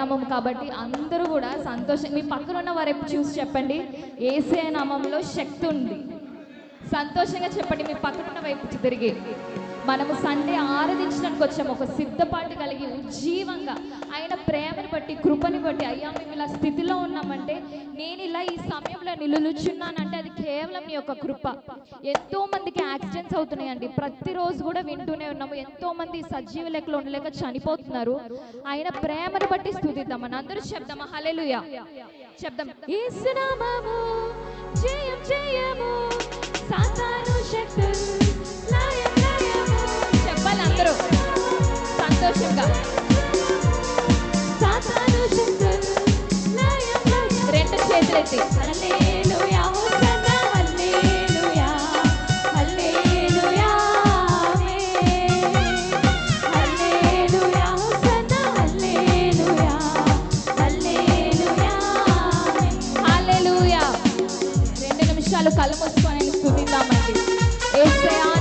నామం కాబట్టి అందరూ కూడా సంతోషం మీ పక్కన ఉన్న వారు ఎప్పుడు చూసి చెప్పండి. ఏసే నామంలో శక్తి ఉంది. సంతోషంగా చెప్పండి మీ పక్కనున్న వైపు తిరిగి. మనము సండే ఆరాధించడానికి వచ్చాము ఒక సిద్ధపాటు కలిగి ఉజ్జీవంగా ఆయన ప్రేమని బట్టి కృపని బట్టి అయ్యా మేము ఇలా స్థితిలో ఉన్నామంటే నేను ఇలా ఈ సమయంలో నిలుచున్నానంటే కేవలం మీ యొక్క కృప. ఎంతో మందికి యాక్సిడెంట్స్ అవుతున్నాయండి. ప్రతిరోజు కూడా వింటూనే ఉన్నాము. ఎంతో మంది సజీవ లెక్కలు ఉండలేక చనిపోతున్నారు. ఆయన ప్రేమను బట్టి స్థుతిద్దాం మన అందరూ చెప్దామా? హల్లెలూయా. చెప్దాం. జయం జయము సాతాను శక్తులు చెప్పాలి అందరూ. సంతోషంగా. సాతాను శక్తులు రెండు చేతులెత్తి. నిమిషాలు కళ్ళు మూసుకొని స్థుతిద్దామండి